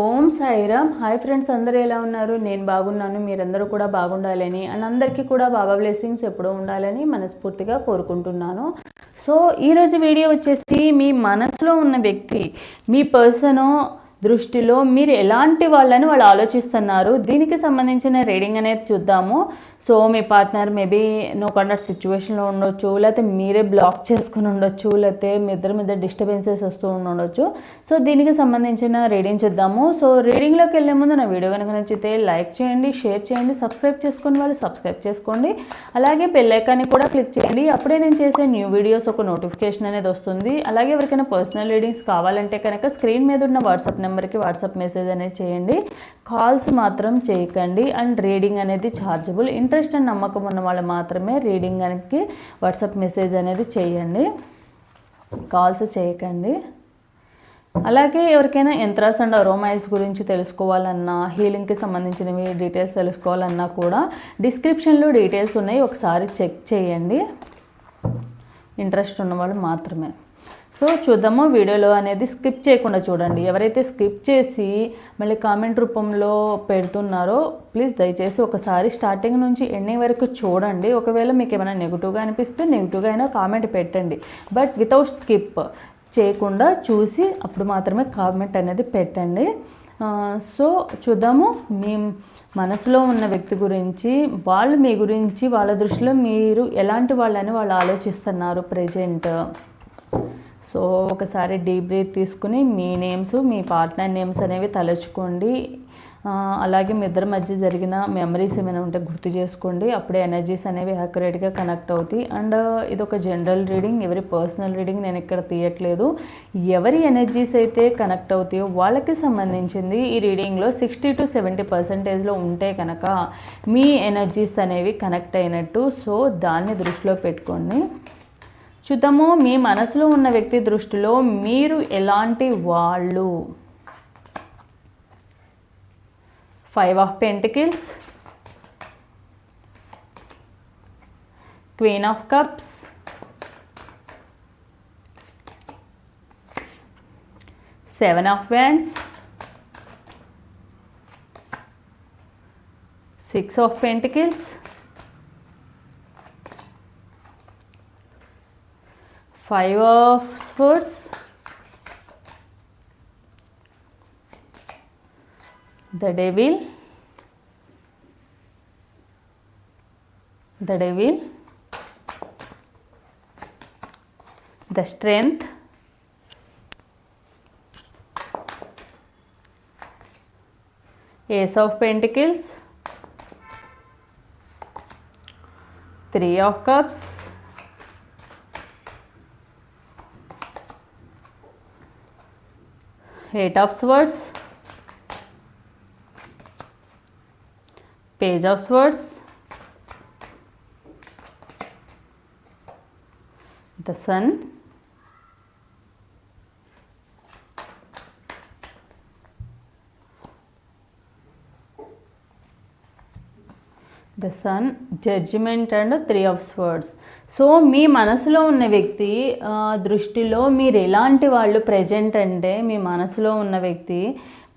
ఓం Sairam. Hi friends అందరూ ఎలా ఉన్నారు? నేను బాగున్నాను మీరందరూ కూడా బాగుండాలని అండ్ అందరికీ కూడా బాబా బ్లెస్సింగ్స్ ఎప్పుడూ ఉండాలని మనస్ఫూర్తిగా కోరుకుంటున్నాను. సో ఈరోజు వీడియో వచ్చేసి మీ మనసులో ఉన్న వ్యక్తి మీ పర్సన్ దృష్టిలో మీరు ఎలాంటి వాళ్ళని వాళ్ళు ఆలోచిస్తున్నారు? దీనికి సంబంధించిన రీడింగ్ అనేది చూద్దాము. సో మీ పార్ట్నర్ మేబీ నో కండక్ట్ సిచ్యువేషన్లో ఉండొచ్చు లేకపోతే మీరే బ్లాక్ చేసుకుని ఉండొచ్చు లేకపోతే మీ ఇద్దరి మీద డిస్టర్బెన్సెస్ వస్తూ ఉండొచ్చు. సో దీనికి సంబంధించిన రీడింగ్ చేద్దాము. సో రీడింగ్లోకి వెళ్ళే ముందు నా వీడియో కనుక నచ్చితే లైక్ చేయండి షేర్ చేయండి సబ్స్క్రైబ్ చేసుకుని వాళ్ళు సబ్స్క్రైబ్ చేసుకోండి. అలాగే బెల్లైకాన్ని కూడా క్లిక్ చేయండి. అప్పుడే నేను చేసే న్యూ వీడియోస్ ఒక నోటిఫికేషన్ అనేది వస్తుంది. అలాగే ఎవరికైనా పర్సనల్ రీడింగ్స్ కావాలంటే కనుక స్క్రీన్ మీద ఉన్న వాట్సాప్ నెంబర్కి వాట్సాప్ మెసేజ్ అనేది చేయండి. కాల్స్ మాత్రం చేయకండి. అండ్ రీడింగ్ అనేది ఛార్జబుల్ ఇంట్రెస్ట్ అండ్ నమ్మకం ఉన్న వాళ్ళు మాత్రమే రీడింగ్ అనేది వాట్సాప్ మెసేజ్ అనేది చేయండి. కాల్స్ చేయకండి. అలాగే ఎవరికైనా యంత్రాస్ అండ్ అరోమైల్స్ గురించి తెలుసుకోవాలన్నా హీలింగ్కి సంబంధించినవి డీటెయిల్స్ తెలుసుకోవాలన్నా కూడా డిస్క్రిప్షన్లో డీటెయిల్స్ ఉన్నాయి. ఒకసారి చెక్ చేయండి. ఇంట్రెస్ట్ ఉన్నవాళ్ళు మాత్రమే. సో చూద్దాము వీడియోలో అనేది స్కిప్ చేయకుండా చూడండి. ఎవరైతే స్కిప్ చేసి మళ్ళీ కామెంట్ రూపంలో పెడుతున్నారో ప్లీజ్ దయచేసి ఒకసారి స్టార్టింగ్ నుంచి ఎండింగ్ వరకు చూడండి. ఒకవేళ మీకు ఏమైనా నెగిటివ్గా అనిపిస్తే నెగిటివ్గా అయినా కామెంట్ పెట్టండి. బట్ వితౌట్ స్కిప్ చేయకుండా చూసి అప్పుడు మాత్రమే కామెంట్ అనేది పెట్టండి. సో చూద్దాము మీ మనసులో ఉన్న వ్యక్తి గురించి వాళ్ళు మీ గురించి వాళ్ళ దృష్టిలో మీరు ఎలాంటి వాళ్ళని వాళ్ళు ఆలోచిస్తున్నారు ప్రజెంట్? సో ఒకసారి డీప్ బ్రీత్ తీసుకుని మీ నేమ్స్ మీ పార్ట్నర్ నేమ్స్ అనేవి తలుచుకోండి. అలాగే మీ ఇద్దరి మధ్య జరిగిన మెమరీస్ ఏమైనా ఉంటే గుర్తు చేసుకోండి. అప్పుడే ఎనర్జీస్ అనేవి యాక్యురేట్గా కనెక్ట్ అవుతాయి. అండ్ ఇది ఒక జనరల్ రీడింగ్ ఎవరి పర్సనల్ రీడింగ్ నేను ఇక్కడ తీయట్లేదు. ఎవరి ఎనర్జీస్ అయితే కనెక్ట్ అవుతాయో వాళ్ళకి సంబంధించింది ఈ రీడింగ్లో సిక్స్టీ టు సెవెంటీ పర్సెంటేజ్లో ఉంటే కనుక మీ ఎనర్జీస్ అనేవి కనెక్ట్ అయినట్టు. సో దాన్ని దృష్టిలో పెట్టుకోండి. చూద్దాము మీ మనసులో ఉన్న వ్యక్తి దృష్టిలో మీరు ఎలాంటి వాళ్ళు? Five of pentacles queen of cups seven of wands six of pentacles five of swords. The devil. The devil. The strength. Ace of pentacles. Three of cups eight of swords. Page of swords. The sun. The sun judgment and three of swords. So మీ మనసులో ఉన్న వ్యక్తి దృష్టిలో మీరు ఎలాంటి వాళ్ళు present అంటే మీ మనసులో ఉన్న వ్యక్తి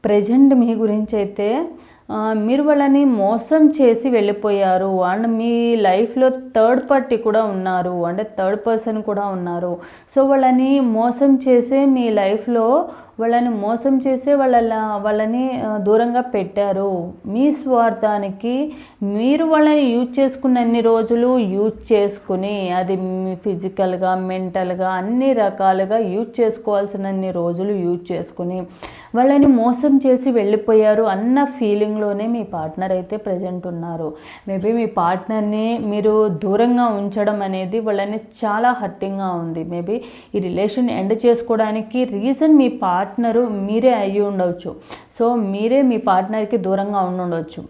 ప్రజెంట్ మీ గురించి అయితే మీరు వాళ్ళని మోసం చేసి వెళ్ళిపోయారు. అండ్ మీ లైఫ్లో థర్డ్ పార్టీ కూడా ఉన్నారు. అంటే థర్డ్ పర్సన్ కూడా ఉన్నారు. సో వాళ్ళని మోసం చేసే మీ లైఫ్లో వాళ్ళని మోసం చేసే వాళ్ళ వాళ్ళని దూరంగా పెట్టారు. మీ స్వార్థానికి మీరు వాళ్ళని యూజ్ చేసుకున్నన్ని రోజులు యూజ్ చేసుకుని అది ఫిజికల్గా మెంటల్గా అన్ని రకాలుగా యూజ్ చేసుకోవాల్సినన్ని రోజులు యూజ్ చేసుకుని వాళ్ళని మోసం చేసి వెళ్ళిపోయారు అన్న ఫీలింగ్లోనే మీ పార్ట్నర్ అయితే ప్రజెంట్ ఉన్నారు. మేబీ మీ పార్ట్నర్ని మీరు దూరంగా ఉంచడం అనేది వాళ్ళని చాలా హర్టింగ్గా ఉంది. మేబీ ఈ రిలేషన్ ఎండ్ చేసుకోవడానికి రీజన్ మీ పార్ట్నరు మీరే అయ్యి ఉండవచ్చు సో మీరే మీ పార్ట్నర్కి దూరంగా ఉండవచ్చు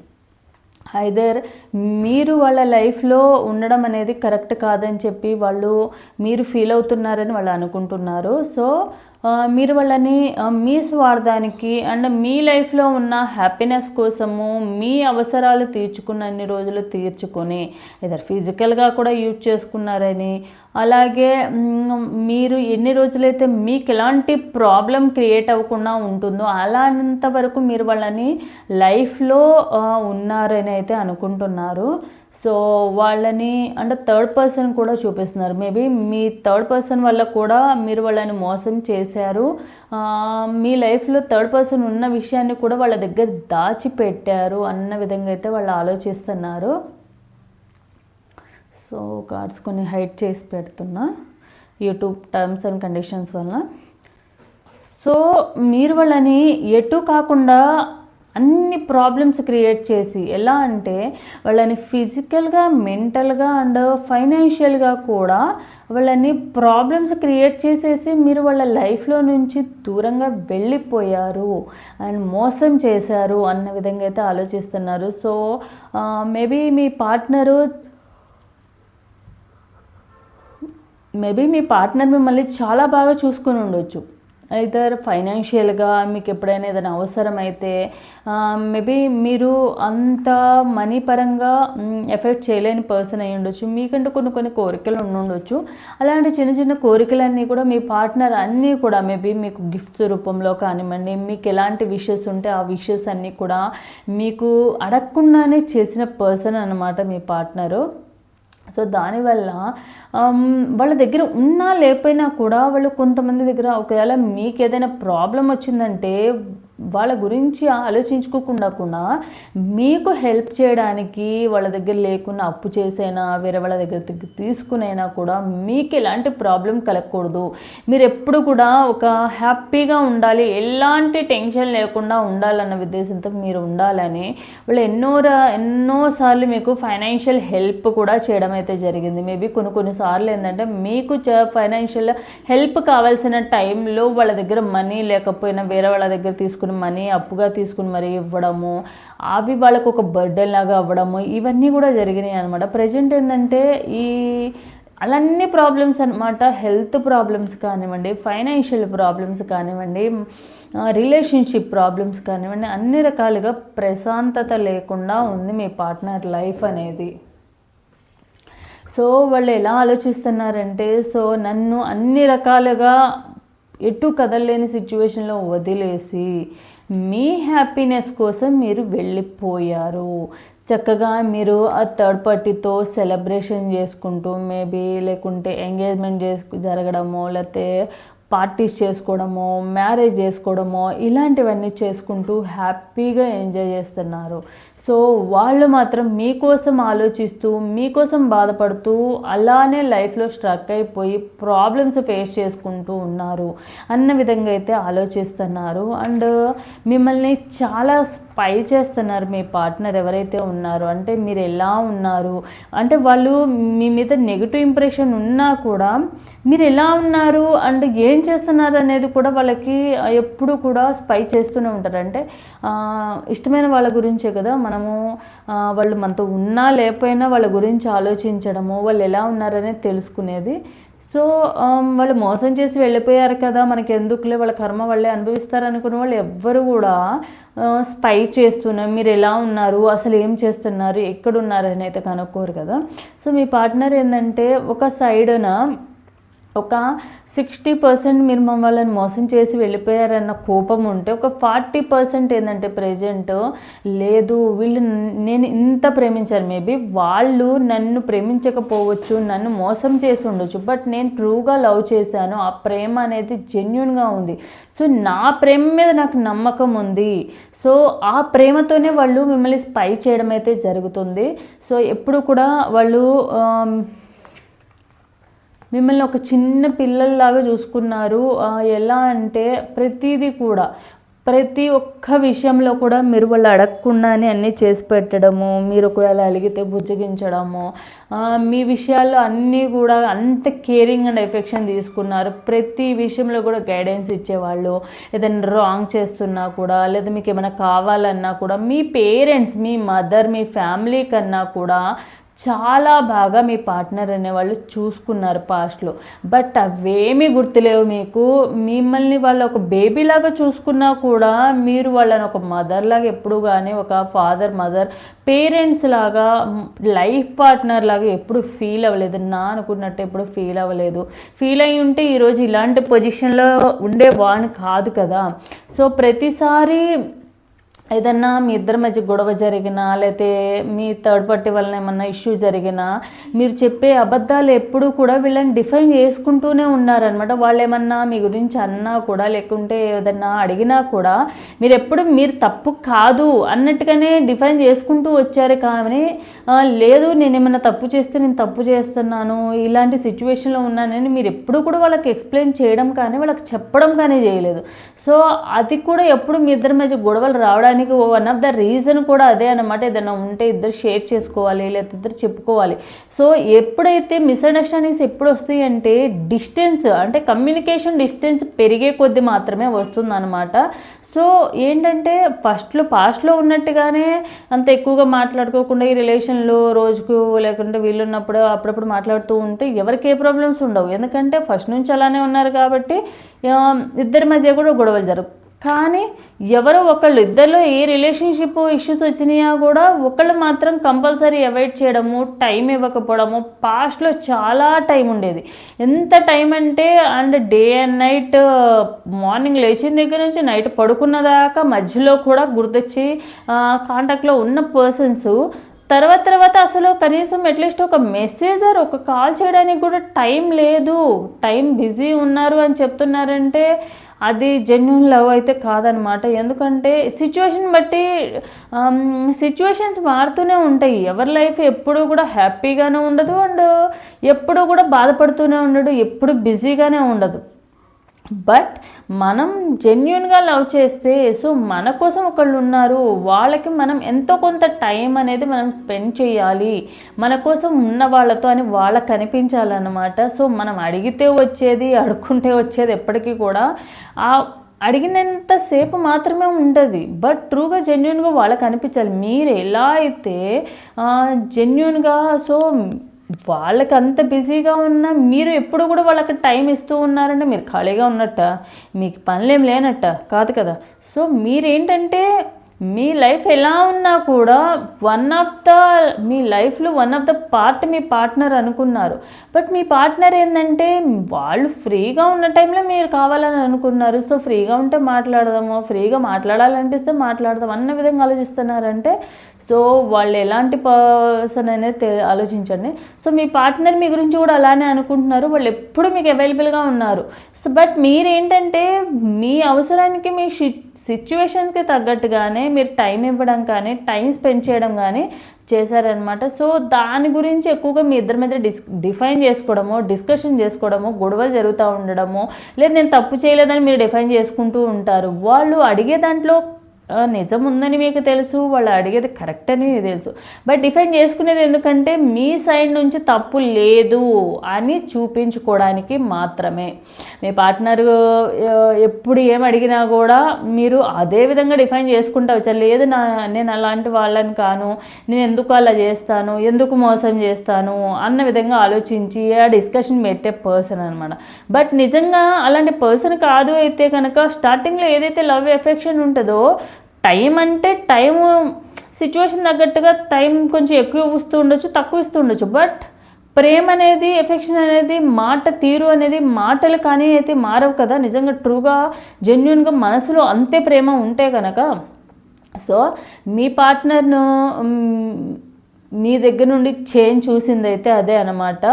ఐదర్ మీరు వాళ్ళ లైఫ్లో ఉండడం అనేది కరెక్ట్ కాదని చెప్పి వాళ్ళు మీరు ఫీల్ అవుతున్నారని వాళ్ళు అనుకుంటున్నారు. సో మీరు వాళ్ళని మీ స్వార్థానికి అండ్ మీ లైఫ్లో ఉన్న హ్యాపీనెస్ కోసము మీ అవసరాలు తీర్చుకున్నన్ని రోజులు తీర్చుకొని ఇదర్ ఫిజికల్గా కూడా యూజ్ చేసుకున్నారని అలాగే మీరు ఎన్ని రోజులైతే మీకు ఎలాంటి ప్రాబ్లం క్రియేట్ అవ్వకుండా ఉంటుందో అలాంత వరకు మీరు వాళ్ళని లైఫ్లో ఉన్నారని అయితే అనుకుంటున్నారు. సో వాళ్ళని అంటే థర్డ్ పర్సన్ కూడా చూపిస్తున్నారు. మేబీ మీ థర్డ్ పర్సన్ వల్ల కూడా మీరు వాళ్ళని మోసం చేశారు. మీ లైఫ్లో థర్డ్ పర్సన్ ఉన్న విషయాన్ని కూడా వాళ్ళ దగ్గర దాచిపెట్టారు అన్న విధంగా అయితే వాళ్ళు ఆలోచిస్తున్నారు. సో కార్డ్స్ కొన్ని హైట్ చేసి పెడుతున్నా యూట్యూబ్ టర్మ్స్ అండ్ కండిషన్స్ వల్ల. సో మీరు వాళ్ళని ఎటు కాకుండా అన్ని ప్రాబ్లమ్స్ క్రియేట్ చేసి ఎలా అంటే వాళ్ళని ఫిజికల్గా మెంటల్గా అండ్ ఫైనాన్షియల్గా కూడా వాళ్ళని ప్రాబ్లమ్స్ క్రియేట్ చేసేసి మీరు వాళ్ళ లైఫ్లో నుంచి దూరంగా వెళ్ళిపోయారు అండ్ మోసం చేశారు అన్న విధంగా అయితే ఆలోచిస్తున్నారు. సో మేబీ మీ పార్ట్నరు మేబీ మీ పార్ట్నర్ మిమ్మల్ని చాలా బాగా చూసుకుని ఉండొచ్చు. ఇదర్ ఫైనాన్షియల్గా మీకు ఎప్పుడైనా ఏదైనా అవసరమైతే మేబీ మీరు అంత మనీ పరంగా ఎఫెక్ట్ చేయలేని పర్సన్ అయి ఉండొచ్చు. మీకంటూ కొన్ని కొన్ని కోరికలు ఉండి ఉండొచ్చు. అలాంటి చిన్న చిన్న కోరికలన్నీ కూడా మీ పార్ట్నర్ అన్నీ కూడా మేబీ మీకు గిఫ్ట్స్ రూపంలో కానివ్వండి మీకు ఎలాంటి విషెస్ ఉంటే ఆ విషెస్ అన్నీ కూడా మీకు అడగకుండానే చేసిన పర్సన్ అనమాట మీ పార్ట్నరు సో దానివల్ల వాళ్ళ దగ్గర ఉన్నా లేకపోయినా కూడా వాళ్ళు కొంతమంది దగ్గర ఒకవేళ మీకు ఏదైనా ప్రాబ్లం వచ్చిందంటే వాళ్ళ గురించి ఆలోచించుకోకుండా కూడా మీకు హెల్ప్ చేయడానికి వాళ్ళ దగ్గర లేకుండా అప్పు చేసైనా వేరే వాళ్ళ దగ్గర తీసుకునైనా కూడా మీకు ఎలాంటి ప్రాబ్లం కలగకూడదు. మీరు ఎప్పుడు కూడా ఒక హ్యాపీగా ఉండాలి ఎలాంటి టెన్షన్ లేకుండా ఉండాలన్న ఉద్దేశంతో మీరు ఉండాలని వాళ్ళు ఎన్నో ఎన్నోసార్లు మీకు ఫైనాన్షియల్ హెల్ప్ కూడా చేయడం అయితే జరిగింది. మేబీ కొన్ని కొన్నిసార్లు ఏంటంటే మీకు ఫైనాన్షియల్ హెల్ప్ కావాల్సిన టైంలో వాళ్ళ దగ్గర మనీ లేకపోయినా వేరే వాళ్ళ దగ్గర తీసుకుని మనీ అప్పుగా తీసుకుని మరీ ఇవ్వడము అవి వాళ్ళకు ఒక బర్డెన్ లాగా అవ్వడము ఇవన్నీ కూడా జరిగినాయి అనమాట ప్రజెంట్ ఏంటంటే ఈ అలాన్ని ప్రాబ్లమ్స్ అనమాట హెల్త్ ప్రాబ్లమ్స్ కానివ్వండి ఫైనాన్షియల్ ప్రాబ్లమ్స్ కానివ్వండి రిలేషన్షిప్ ప్రాబ్లమ్స్ కానివ్వండి అన్ని రకాలుగా ప్రశాంతత లేకుండా ఉంది మీ పార్ట్నర్ లైఫ్ అనేది. సో వాళ్ళు ఎలా ఆలోచిస్తున్నారంటే సో నన్ను అన్ని రకాలుగా ఎటు కదలలేని సిచ్యువేషన్లో వదిలేసి మీ హ్యాపీనెస్ కోసం మీరు వెళ్ళిపోయారు. చక్కగా మీరు ఆ థర్డ్ పార్టీతో సెలబ్రేషన్ చేసుకుంటూ మేబీ లేకుంటే ఎంగేజ్మెంట్ చేసుకు జరగడమో లేకపోతే పార్టీస్ చేసుకోవడమో మ్యారేజ్ చేసుకోవడమో ఇలాంటివన్నీ చేసుకుంటూ హ్యాపీగా ఎంజాయ్ చేస్తున్నారు. సో వాళ్ళు మాత్రం మీకోసం ఆలోచిస్తూ మీకోసం బాధపడుతూ అలానే లైఫ్లో స్ట్రక్ అయిపోయి ప్రాబ్లమ్స్ ఫేస్ చేసుకుంటూ ఉన్నారు. అన్న విధంగా అయితే ఆలోచిస్తున్నారు. అండ్ మిమ్మల్ని చాలా స్పై చేస్తున్నారు మీ పార్ట్నర్ ఎవరైతే ఉన్నారో అంటే మీరు ఎలా ఉన్నారు? అంటే వాళ్ళు మీ మీద నెగిటివ్ ఇంప్రెషన్ ఉన్నా కూడా మీరు ఎలా ఉన్నారు? అండ్ ఏం చేస్తున్నారు అనేది కూడా వాళ్ళకి ఎప్పుడు కూడా స్పై చేస్తూనే ఉంటారు. అంటే ఇష్టమైన వాళ్ళ గురించే కదా మనము వాళ్ళు మనతో ఉన్నా లేకపోయినా వాళ్ళ గురించి ఆలోచించడము వాళ్ళు ఎలా ఉన్నారనేది తెలుసుకునేది సో వాళ్ళు మోసం చేసి వెళ్ళిపోయారు కదా మనకి ఎందుకులే వాళ్ళ కర్మ వాళ్ళే అనుభవిస్తారు అనుకున్న వాళ్ళు ఎవ్వరు కూడా స్పై చేస్తున్నారు మీరు ఎలా ఉన్నారు అసలు ఏం చేస్తున్నారు ఎక్కడున్నారు అని అయితే కనుక్కోరు కదా. సో మీ పార్ట్నర్ ఏంటంటే ఒక సైడ్న ఒక సిక్స్టీ పర్సెంట్ మీరు మమ్మల్ని మోసం చేసి వెళ్ళిపోయారన్న కోపం ఉంటే ఒక ఫార్టీ పర్సెంట్ ఏంటంటే ప్రజెంట్ లేదు వీళ్ళు నేను ఇంత ప్రేమించాను మేబీ వాళ్ళు నన్ను ప్రేమించకపోవచ్చు నన్ను మోసం చేసి ఉండొచ్చు బట్ నేను ట్రూగా లవ్ చేశాను ఆ ప్రేమ అనేది జెన్యున్గా ఉంది. సో నా ప్రేమ మీద నాకు నమ్మకం ఉంది. సో ఆ ప్రేమతోనే వాళ్ళు మిమ్మల్ని స్పై చేయడం అయితే జరుగుతుంది. సో ఎప్పుడు కూడా వాళ్ళు మిమ్మల్ని ఒక చిన్న పిల్లల్లాగా చూసుకున్నారు. ఎలా అంటే ప్రతిదీ కూడా ప్రతి ఒక్క విషయంలో కూడా మీరు వాళ్ళు అడగకుండానే అన్నీ చేసి పెట్టడము మీరు ఒకవేళ అలిగితే బుజ్జగించడము మీ విషయాల్లో అన్నీ కూడా అంత కేరింగ్ అండ్ ఎఫెక్షన్ తీసుకున్నారు. ప్రతి విషయంలో కూడా గైడెన్స్ ఇచ్చేవాళ్ళు. ఏదైనా రాంగ్ చేస్తున్నా కూడా లేదా మీకు ఏమైనా కావాలన్నా కూడా మీ పేరెంట్స్ మీ మదర్ మీ ఫ్యామిలీ కన్నా కూడా చాలా బాగా మీ పార్ట్నర్ అనేవాళ్ళు చూసుకున్నారు పాస్ట్లో. బట్ అవేమీ గుర్తులేవు మీకు. మిమ్మల్ని వాళ్ళు ఒక బేబీ లాగా చూసుకున్నా కూడా మీరు వాళ్ళని ఒక మదర్ లాగా ఎప్పుడు కానీ ఒక ఫాదర్ మదర్ పేరెంట్స్ లాగా లైఫ్ పార్ట్నర్ లాగా ఎప్పుడు ఫీల్ అవ్వలేదు. నా అనుకున్నట్టు ఎప్పుడు ఫీల్ అవ్వలేదు. ఫీల్ అయ్యి ఉంటే ఈరోజు ఇలాంటి పొజిషన్లో ఉండేవాడిని కాదు కదా. సో ప్రతిసారి ఏదన్నా మీ ఇద్దరి మధ్య గొడవ జరిగినా లేకపోతే మీ థర్డ్ పార్టీ వలన ఏమన్నా ఇష్యూ జరిగినా మీరు చెప్పే అబద్ధాలు ఎప్పుడూ కూడా వీళ్ళని డిఫైన్ చేసుకుంటూనే ఉన్నారనమాట వాళ్ళు ఏమన్నా మీ గురించి అన్నా కూడా లేకుంటే ఏదన్నా అడిగినా కూడా మీరు ఎప్పుడు మీరు తప్పు కాదు అన్నట్టుగానే డిఫైన్ చేసుకుంటూ వచ్చారు. కానీ లేదు నేను ఏమైనా తప్పు చేస్తే నేను తప్పు చేస్తున్నాను ఇలాంటి సిచ్యువేషన్లో ఉన్నానని మీరు ఎప్పుడు కూడా వాళ్ళకి ఎక్స్ప్లెయిన్ చేయడం కానీ వాళ్ళకి చెప్పడం కానీ చేయలేదు. సో అది కూడా ఎప్పుడు మీ ఇద్దరి మధ్య గొడవలు రావడానికి దానికి వన్ ఆఫ్ ద రీజన్ కూడా అదే అనమాట ఏదైనా ఉంటే ఇద్దరు షేర్ చేసుకోవాలి లేకపోతే ఇద్దరు చెప్పుకోవాలి. సో ఎప్పుడైతే మిస్అండర్స్టాండింగ్స్ ఎప్పుడు వస్తాయి అంటే డిస్టెన్స్ అంటే కమ్యూనికేషన్ డిస్టెన్స్ పెరిగే కొద్దీ మాత్రమే వస్తుందన్నమాట. సో ఏంటంటే ఫస్ట్లో పాస్ట్లో ఉన్నట్టుగానే అంత ఎక్కువగా మాట్లాడుకోకుండా ఈ రిలేషన్లో రోజుకు లేకుంటే వీళ్ళున్నప్పుడు అప్పుడప్పుడు మాట్లాడుతూ ఉంటే ఎవరికి ఏ ప్రాబ్లమ్స్ ఉండవు. ఎందుకంటే ఫస్ట్ నుంచి అలానే ఉన్నారు కాబట్టి ఇద్దరి మధ్య కూడా గొడవలు జరుగు కానీ ఎవరో ఒకళ్ళు ఇద్దరిలో ఏ రిలేషన్షిప్ ఇష్యూస్ వచ్చినాయా కూడా ఒకళ్ళు మాత్రం కంపల్సరీ అవాయిడ్ చేయడము టైం ఇవ్వకపోవడము. పాస్ట్లో చాలా టైం ఉండేది. ఎంత టైం అంటే and day and night morning లేచిన దగ్గర నుంచి నైట్ పడుకున్న దాకా మధ్యలో కూడా గుర్తొచ్చి కాంటాక్ట్లో ఉన్న పర్సన్స్. తర్వాత తర్వాత అసలు కనీసం అట్లీస్ట్ ఒక మెసేజర్ ఒక కాల్ చేయడానికి కూడా టైం లేదు. టైం బిజీ ఉన్నారు అని చెప్తున్నారంటే అది జెన్యున్ లవ్ అయితే కాదనమాట. ఎందుకంటే సిచ్యువేషన్ బట్టి um, సిచ్యువేషన్స్ మారుతూనే ఉంటాయి. ఎవరి లైఫ్ ఎప్పుడు కూడా హ్యాపీగానే ఉండదు. అండ్ ఎప్పుడు కూడా బాధపడుతూనే ఉండడు. ఎప్పుడు బిజీగానే ఉండదు. బట్ మనం జెన్యున్గా లవ్ చేస్తే సో మన కోసం ఒకళ్ళు ఉన్నారు. వాళ్ళకి మనం ఎంతో కొంత టైం అనేది మనం స్పెండ్ చేయాలి. మన కోసం ఉన్న వాళ్ళతో అని వాళ్ళకి కనిపించాలన్నమాట సో మనం అడిగితే వచ్చేది అడుక్కుంటే వచ్చేది ఎప్పటికీ కూడా ఆ అడిగినంతసేపు మాత్రమే ఉంటుంది బట్ ట్రూగా జెన్యున్గా వాళ్ళకి అనిపించాలి. మీరు ఎలా అయితే జెన్యున్గా సో వాళ్ళకి అంత బిజీగా ఉన్నా మీరు ఎప్పుడు కూడా వాళ్ళకి టైం ఇస్తూ ఉన్నారంటే మీరు ఖాళీగా ఉన్నట్ట మీకు పనులేం లేనట్ట కాదు కదా. సో మీరేంటంటే మీ లైఫ్ ఎలా ఉన్నా కూడా వన్ ఆఫ్ ద మీ లైఫ్లో వన్ ఆఫ్ ద పార్ట్ మీ పార్ట్నర్ అనుకున్నారు. బట్ మీ పార్ట్నర్ ఏంటంటే వాళ్ళు ఫ్రీగా ఉన్న టైంలో మీరు కావాలని అనుకున్నారు. సో ఫ్రీగా ఉంటే మాట్లాడదాము ఫ్రీగా మాట్లాడాలనిపిస్తే మాట్లాడదాం అన్న విధంగా ఆలోచిస్తున్నారంటే సో వాళ్ళు ఎలాంటి పర్సన్ అనేది ఆలోచించండి. సో మీ పార్ట్నర్ మీ గురించి కూడా అలానే అనుకుంటున్నారు. వాళ్ళు ఎప్పుడు మీకు అవైలబుల్గా ఉన్నారు. సో బట్ మీరేంటంటే మీ అవసరానికి మీ సిచ్యువేషన్కి తగ్గట్టుగానే మీరు టైం ఇవ్వడం కానీ టైం స్పెండ్ చేయడం కానీ చేశారనమాట సో దాని గురించి ఎక్కువగా మీ ఇద్దరి మీద డిస్ డిఫైన్ చేసుకోవడము డిస్కషన్ చేసుకోవడము గొడవలు జరుగుతూ ఉండడము లేదు నేను తప్పు చేయలేదని మీరు డిఫైన్ చేసుకుంటూ ఉంటారు. వాళ్ళు అడిగే దాంట్లో నిజం ఉందని మీకు తెలుసు వాళ్ళు అడిగేది కరెక్ట్ అని తెలుసు. బట్ డిఫైన్ చేసుకునేది ఎందుకంటే మీ సైడ్ నుంచి తప్పు లేదు అని చూపించుకోవడానికి మాత్రమే. మీ పార్ట్నర్ ఎప్పుడు ఏం అడిగినా కూడా మీరు అదే విధంగా డిఫైన్ చేసుకుంటా వచ్చారు లేదు నా నేను అలాంటి వాళ్ళని కాను నేను ఎందుకు అలా చేస్తాను ఎందుకు మోసం చేస్తాను అన్న విధంగా ఆలోచించి ఆ డిస్కషన్ పెట్టే పర్సన్ అనమాట బట్ నిజంగా అలాంటి పర్సన్ కాదు అయితే కనుక స్టార్టింగ్లో ఏదైతే లవ్ ఎఫెక్షన్ ఉంటుందో టైం అంటే టైం సిచ్యువేషన్ తగ్గట్టుగా టైం కొంచెం ఎక్కువ ఇస్తూ ఉండొచ్చు తక్కువ ఇస్తూ ఉండొచ్చు. బట్ ప్రేమ అనేది ఎఫెక్షన్ అనేది మాట తీరు అనేది మాటలు కానీ అయితే మారవు కదా. నిజంగా ట్రూగా జెన్యున్గా మనసులో అంతే ప్రేమ ఉంటే కనుక సో మీ పార్ట్నర్ను మీ దగ్గర నుండి చేంజ్ చూసిందైతే అదే అనమాట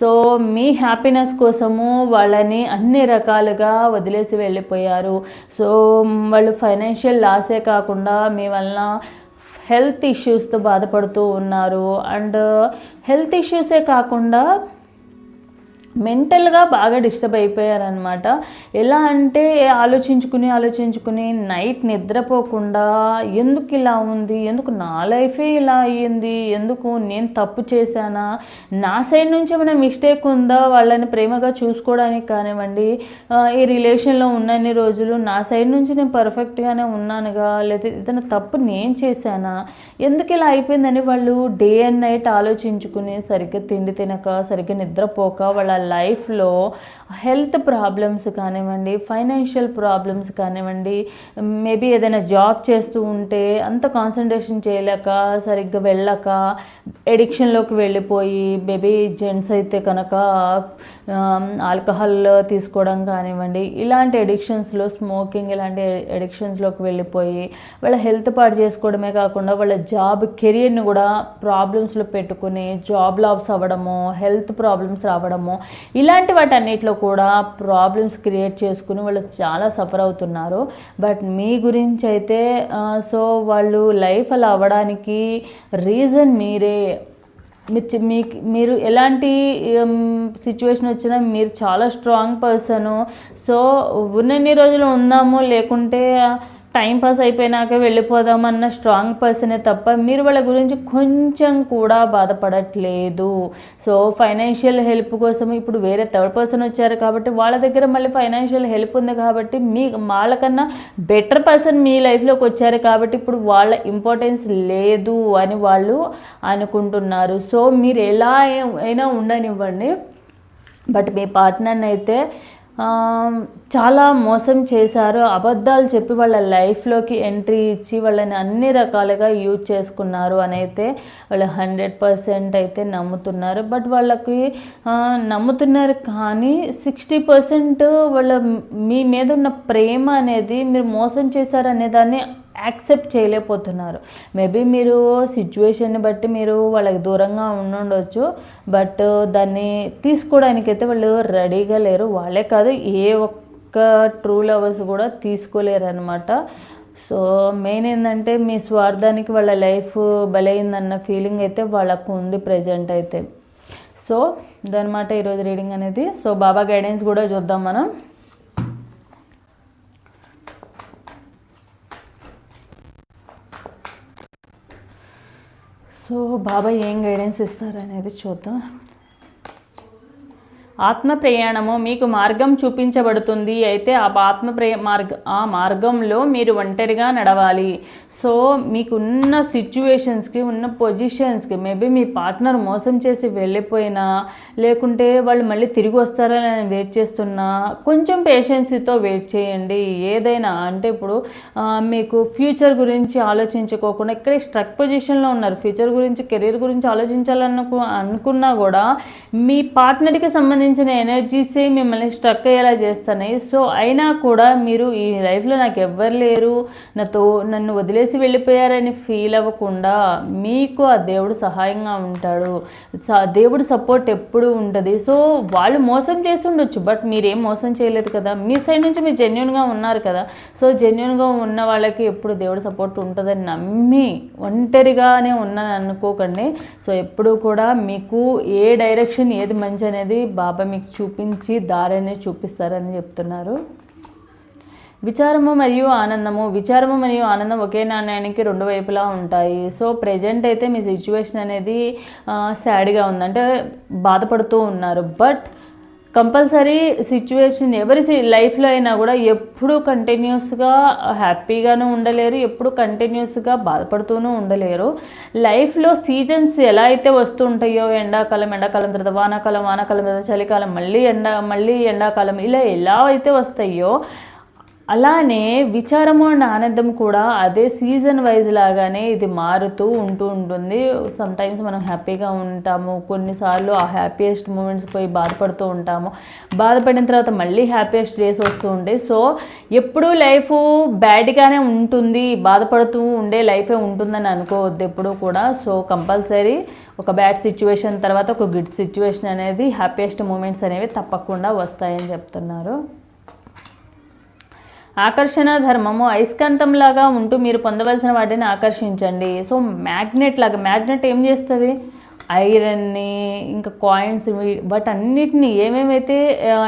సో మీ హ్యాపీనెస్ కోసము వాళ్ళని అన్ని రకాలుగా వదిలేసి వెళ్ళిపోయారు. సో వాళ్ళు ఫైనాన్షియల్ లాసే కాకుండా మీ వలన హెల్త్ ఇష్యూస్తో బాధపడుతూ ఉన్నారు. అండ్ హెల్త్ ఇష్యూసే కాకుండా మెంటల్గా బాగా డిస్టర్బ్ అయిపోయారనమాట ఎలా అంటే ఆలోచించుకుని ఆలోచించుకుని నైట్ నిద్రపోకుండా ఎందుకు ఇలా ఉంది? ఎందుకు నా లైఫే ఇలా అయ్యింది? ఎందుకు నేను తప్పు చేశానా? నా సైడ్ నుంచి ఏమైనా మిస్టేక్ ఉందా? వాళ్ళని ప్రేమగా చూసుకోవడానికి కానివ్వండి ఈ రిలేషన్లో ఉన్నన్ని రోజులు నా సైడ్ నుంచి నేను పర్ఫెక్ట్గానే ఉన్నానుగా? లేదా ఏదైనా తప్పు నేను చేశానా? ఎందుకు ఇలా అయిపోయిందని వాళ్ళు డే అండ్ నైట్ ఆలోచించుకుని సరిగ్గా తిండి తినక సరిగ్గా నిద్రపోక వాళ్ళ లైఫ్లో హెల్త్ ప్రాబ్లమ్స్ కానివ్వండి ఫైనాన్షియల్ ప్రాబ్లమ్స్ కానివ్వండి మేబీ ఏదైనా జాబ్ చేస్తూ ఉంటే అంత కాన్సన్ట్రేషన్ చేయలేక సరిగ్గా వెళ్ళక ఎడిక్షన్లోకి వెళ్ళిపోయి మేబీ జెంట్స్ అయితే కనుక ఆల్కహాల్ తీసుకోవడం కానివ్వండి ఇలాంటి ఎడిక్షన్స్లో స్మోకింగ్ ఇలాంటి ఎడిక్షన్స్లోకి వెళ్ళిపోయి వాళ్ళ హెల్త్ పాడు చేసుకోవడమే కాకుండా వాళ్ళ జాబ్ కెరియర్ని కూడా ప్రాబ్లమ్స్లో పెట్టుకుని జాబ్ లాబ్స్ అవ్వడము హెల్త్ ప్రాబ్లమ్స్ రావడము ఇలాంటి వాటన్నిటిలో కూడా ప్రాబ్లమ్స్ క్రియేట్ చేసుకుని వాళ్ళు చాలా సఫర్ అవుతున్నారు. బట్ మీ గురించి అయితే సో వాళ్ళు లైఫ్ అలా అవ్వడానికి రీజన్ మీరే. మీరు మీకు మీరు ఎలాంటి సిచ్యువేషన్ వచ్చినా మీరు చాలా స్ట్రాంగ్ పర్సను సో ఉన్నన్ని రోజులు ఉందాము లేకుంటే టైం పాస్ అయిపోయినాక వెళ్ళిపోదామన్న స్ట్రాంగ్ పర్సనే తప్ప మీరు వాళ్ళ గురించి కొంచెం కూడా బాధపడట్లేదు. సో ఫైనాన్షియల్ హెల్ప్ కోసం ఇప్పుడు వేరే థర్డ్ పర్సన్ వచ్చారు కాబట్టి వాళ్ళ దగ్గర మళ్ళీ ఫైనాన్షియల్ హెల్ప్ ఉంది కాబట్టి మీ వాళ్ళకన్నా బెటర్ పర్సన్ మీ లైఫ్లోకి వచ్చారు కాబట్టి ఇప్పుడు వాళ్ళ ఇంపార్టెన్స్ లేదు అని వాళ్ళు అనుకుంటున్నారు. సో మీరు ఎలా అయినా ఉండనివ్వండి. బట్ మీ పార్ట్నర్ని అయితే చాలా మోసం చేశారు. అబద్ధాలు చెప్పి వాళ్ళ లైఫ్లోకి ఎంట్రీ ఇచ్చి వాళ్ళని అన్ని రకాలుగా యూజ్ చేసుకున్నారు అని అయితే వాళ్ళు హండ్రెడ్ పర్సెంట్ అయితే నమ్ముతున్నారు. బట్ వాళ్ళకి నమ్ముతున్నారు కానీ సిక్స్టీ పర్సెంట్ వాళ్ళ మీ మీద ఉన్న ప్రేమ అనేది మీరు మోసం చేశారు అనేదాన్ని యాక్సెప్ట్ చేయలేకపోతున్నారు. మేబీ మీరు సిచ్యువేషన్ని బట్టి మీరు వాళ్ళకి దూరంగా ఉండుండొచ్చు బట్ దాన్ని తీసుకోవడానికైతే వాళ్ళు రెడీగా లేరు. వాళ్ళే కాదు ఏ ఒక్క ట్రూ లవర్స్ కూడా తీసుకోలేరు అనమాట సో మెయిన్ ఏంటంటే మీ స్వార్థానికి వాళ్ళ లైఫ్ బలైందన్న ఫీలింగ్ అయితే వాళ్ళకు ఉంది ప్రజెంట్ అయితే. సో దానమాట ఈరోజు రీడింగ్ అనేది. సో బాబా గైడెన్స్ కూడా చూద్దాం మనం. సో బాబాయ్ ఏం గైడెన్స్ ఇస్తారనేది చూద్దాం. ఆత్మ ప్రయాణము మీకు మార్గం చూపించబడుతుంది. అయితే ఆ ఆత్మ ప్రయ మార్గ ఆ మార్గంలో మీరు ఒంటరిగా నడవాలి. సో మీకున్న సిచ్యువేషన్స్కి ఉన్న పొజిషన్స్కి మేబీ మీ పార్ట్నర్ మోసం చేసి వెళ్ళిపోయినా లేకుంటే వాళ్ళు మళ్ళీ తిరిగి వస్తారా నేను వెయిట్ చేస్తున్నా కొంచెం పేషెన్సీతో వెయిట్ చేయండి. ఏదైనా అంటే ఇప్పుడు మీకు ఫ్యూచర్ గురించి ఆలోచించుకోకుండా ఇక్కడ స్ట్రక్ పొజిషన్లో ఉన్నారు. ఫ్యూచర్ గురించి కెరీర్ గురించి ఆలోచించాలనుకు అనుకున్నా కూడా మీ పార్ట్నర్కి సంబంధించిన ఎనర్జీసే మిమ్మల్ని స్ట్రక్ అయ్యేలా చేస్తున్నాయి. సో అయినా కూడా మీరు ఈ లైఫ్లో నాకు ఎవ్వరు లేరు నాతో నన్ను వదిలేసి వెళ్ళిపోయారని ఫీల్ అవ్వకుండా మీకు ఆ దేవుడు సహాయంగా ఉంటాడు. దేవుడు సపోర్ట్ ఎప్పుడు ఉంటుంది. సో వాళ్ళు మోసం చేస్తుండొచ్చు బట్ మీరేం మోసం చేయలేదు కదా. మీ సైడ్ నుంచి మీరు జెన్యున్గా ఉన్నారు కదా. సో జెన్యున్గా ఉన్న వాళ్ళకి ఎప్పుడు దేవుడు సపోర్ట్ ఉంటుందని నమ్మి ఒంటరిగానే ఉన్నాను అనుకోకండి సో ఎప్పుడు కూడా మీకు ఏ డైరెక్షన్ ఏది మంచి అనేది బాబా మీకు చూపించి దారిని చూపిస్తారని చెప్తున్నారు. విచారము మరియు ఆనందము. విచారము మరియు ఆనందం ఒకే నాణ్యానికి రెండు వైపులా ఉంటాయి. సో ప్రజెంట్ అయితే మీ సిచ్యువేషన్ అనేది సాడ్గా ఉంది. అంటే బాధపడుతూ ఉన్నారు. బట్ కంపల్సరీ సిచ్యువేషన్ ఎవరి లైఫ్లో అయినా కూడా ఎప్పుడు కంటిన్యూస్గా హ్యాపీగాను ఉండలేరు ఎప్పుడు కంటిన్యూస్గా బాధపడుతూనూ ఉండలేరు. లైఫ్లో సీజన్స్ ఎలా అయితే వస్తూ ఉంటాయో ఎండాకాలం ఎండాకాలం తర్వాత వానాకాలం వానాకాలం తర్వాత చలికాలం మళ్ళీ ఎండా మళ్ళీ ఎండాకాలం ఇలా ఎలా అయితే వస్తాయో అలానే విచారము అండ్ ఆనందం కూడా అదే సీజన్ వైజ్ లాగానే ఇది మారుతూ ఉంటూ ఉంటుంది. సమ్టైమ్స్ మనం హ్యాపీగా ఉంటాము. కొన్నిసార్లు ఆ హ్యాపీయెస్ట్ మూమెంట్స్ పోయి బాధపడుతూ ఉంటాము. బాధపడిన తర్వాత మళ్ళీ హ్యాపీయెస్ట్ డేస్ వస్తూ ఉంటాయి. సో ఎప్పుడూ లైఫ్ బ్యాడ్గానే ఉంటుంది. బాధపడుతూ ఉండే లైఫే ఉంటుందని అనుకోవద్దు ఎప్పుడూ కూడా. సో కంపల్సరీ ఒక బ్యాడ్ సిచ్యువేషన్ తర్వాత ఒక గుడ్ సిచ్యువేషన్ అనేది హ్యాపీయెస్ట్ మూమెంట్స్ అనేవి తప్పకుండా వస్తాయని చెప్తున్నారు. ఆకర్షణ ధర్మము అయస్కాంతంలాగా ఉంటూ మీరు పొందవలసిన వాటిని ఆకర్షించండి. సో మ్యాగ్నెట్ లాగా మ్యాగ్నెట్ ఏం చేస్తుంది? ఐరన్ని ఇంకా కాయిన్స్ బట్ అన్నిటిని ఏమేమైతే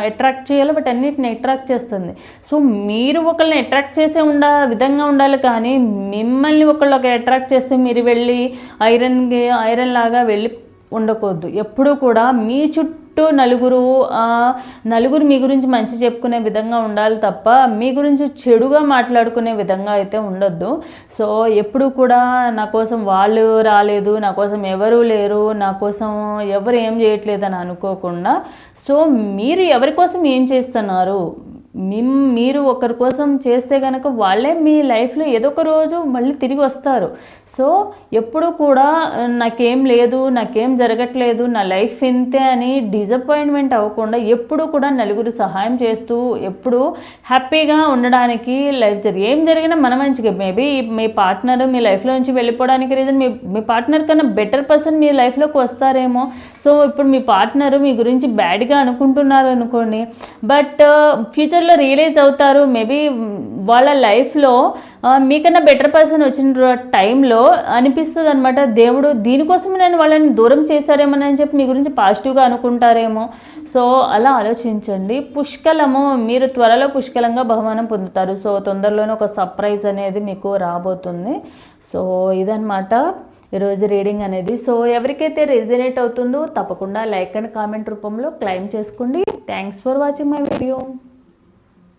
అట్రాక్ట్ చేయాలో బట్ అన్నిటిని అట్రాక్ట్ చేస్తుంది. సో మీరు ఒకళ్ళని అట్రాక్ట్ చేసే ఉండ విధంగా ఉండాలి కానీ మిమ్మల్ని ఒకళ్ళు ఒక అట్రాక్ట్ చేస్తే మీరు వెళ్ళి ఐరన్ ఐరన్ లాగా వెళ్ళి ఉండకూడదు. ఎప్పుడూ కూడా మీ చుట్టూ నలుగురు నలుగురు మీ గురించి మంచి చెప్పుకునే విధంగా ఉండాలి తప్ప మీ గురించి చెడుగా మాట్లాడుకునే విధంగా అయితే ఉండొద్దు. సో ఎప్పుడు కూడా నా కోసం వాళ్ళు రాలేదు నా కోసం ఎవరూ లేరు నా కోసం ఎవరు ఏం చేయట్లేదు అని అనుకోకుండా సో మీరు ఎవరి కోసం ఏం చేస్తున్నారు? మిమ్ మీరు ఒకరి కోసం చేస్తే కనుక వాళ్ళే మీ లైఫ్లో ఏదో ఒక రోజు మళ్ళీ తిరిగి వస్తారు. సో ఎప్పుడు కూడా నాకేం లేదు నాకేం జరగట్లేదు నా లైఫ్ ఇంతే అని డిసప్పాయింట్మెంట్ అవ్వకుండా ఎప్పుడు కూడా నలుగురు సహాయం చేస్తూ ఎప్పుడు హ్యాపీగా ఉండడానికి లైఫ్ జరిగి ఏం జరిగినా మన మంచిగా మేబీ మీ పార్ట్నర్ మీ లైఫ్లో నుంచి వెళ్ళిపోవడానికి రీజన్ మీ మీ పార్ట్నర్ కన్నా బెటర్ పర్సన్ మీ లైఫ్లోకి వస్తారేమో. సో ఇప్పుడు మీ పార్ట్నర్ మీ గురించి బ్యాడ్గా అనుకుంటున్నారు అనుకోండి బట్ ఫ్యూచర్లో రియలైజ్ అవుతారు. మేబీ వాళ్ళ లైఫ్లో మీకన్నా బెటర్ పర్సన్ వచ్చిన టైంలో అనిపిస్తుంది అనమాట దేవుడు దీనికోసం నేను వాళ్ళని దూరం చేశారేమోనని చెప్పి మీ గురించి పాజిటివ్గా అనుకుంటారేమో. సో అలా ఆలోచించండి. పుష్కలము మీరు త్వరలో పుష్కలంగా బహుమానం పొందుతారు. సో తొందరలోనే ఒక సర్ప్రైజ్ అనేది మీకు రాబోతుంది. సో ఇదనమాట ఈరోజు రీడింగ్ అనేది. సో ఎవరికైతే రెజినేట్ అవుతుందో తప్పకుండా లైక్ అండ్ కామెంట్ రూపంలో క్లైమ్ చేసుకోండి. Thanks for watching my video